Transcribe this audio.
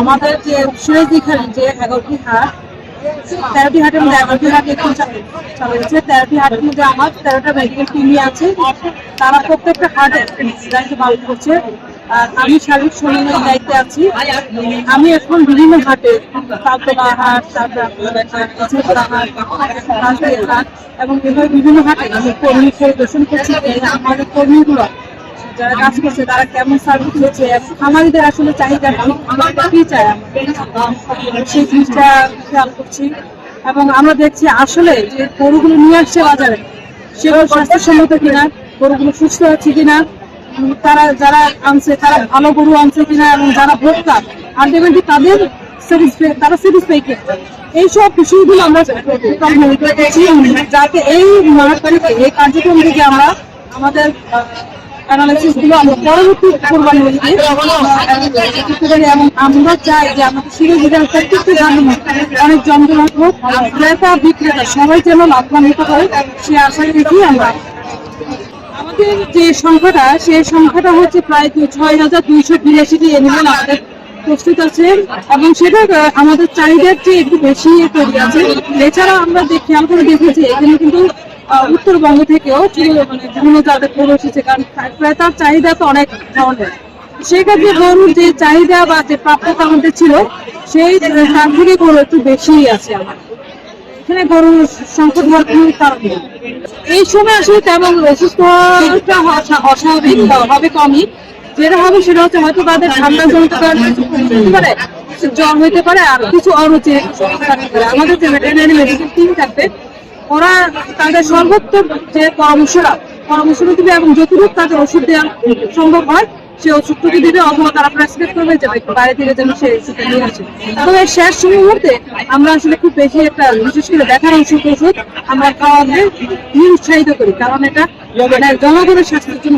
আমাদের যে যে এগারোটি হাট, তেরোটি হাটের মধ্যে এগারোটি হাট এখন চালু তেরোটি হাটের মধ্যে আমার তেরোটা মেডিকেল টিমই আছে। তারা প্রত্যেকটা দায়িত্ব পালন করছে। আর আমি শারীরিক সমন্বয়ের দায়িত্বে আছি। আমি এখন বিভিন্ন হাটে হাট হাট এবং এভাবে বিভিন্ন হাটে আমি কর্মী পরিদর্শন করছি। আমাদের কর্মীগুলো যারা কাজ করছে, তারা কেমন সার্ভিস দিচ্ছে খামারিদের আসলে চাহিদা কি চাই সেই জিনিসটা খেয়াল করছি। এবং আমরা দেখছি আসলে যে গরুগুলো নিয়ে আসছে বাজারে, সেগুলো স্বাস্থ্যসম্মত কিনা, গরুগুলো সুস্থ আছে কিনা, তারা যারা আনছে, তারা ভালো গরু আনছে কিনা, এবং যারা ভোক্তা আলটিমেটলি তাদের satisfy- তারা স্যাটিসফাই কিনা এইসব বিষয়গুলো আমরা যাতে এই থেকে এই কার্যক্রম থেকে আমরা আমাদের আমরা পরবর্তী কোরবানি এবং আমরা চাই যে আমাদের অনেক হোক, ক্রেতা, বিক্রেতা, সবাই যেন লাভবান্বিত হয়, সে রেখে আমরা আমাদের যে সংখ্যাটা, সেই সংখ্যাটা হচ্ছে প্রায় ছয় হাজার দুইশো বিরাশিটি এনিমেল আমাদের প্রস্তুত আছে এবং সেটা আমাদের চাহিদার চেয়ে একটু বেশি তৈরি আছে। এছাড়া আমরা যে খেয়াল করে দেখেছি, এখানে কিন্তু উত্তরবঙ্গ থেকেও মানে বিভিন্ন জাতের গরু এসেছে, কারণ ক্রেতার চাহিদা তো অনেক ধরনের। সেক্ষেত্রে গরুর যে চাহিদা বা যে প্রাপ্যতা আমাদের ছিল, সেই তার থেকে গরু একটু বেশি আছে নেই এই সময় আসলে অস্বাভাবিক কমই। যেটা হবে সেটা হচ্ছে হয়তো তাদের ঠান্ডা জ্বর হইতে পারে, আর কিছু আমাদের ওরা তাদের সর্বোত্তম যে পরামর্শটা পরামর্শটা দিবে এবং যতটুকু তাদের ওষুধ দেওয়া সম্ভব হয়, সে ওষুধটুকু দিবে অথবা তারা প্রেসক্রাইব করবে যে বাইরে থেকে যেন সে ওষুধটা নিয়ে আসে। তবে শেষ মুহূর্তে আমরা আসলে খুব বেশি একটা, বিশেষ করে দেখার ওষুধ ওষুধ আমরা খাওয়াতে উৎসাহিত করি। কারণ এটা জনগণের স্বাস্থ্যের জন্য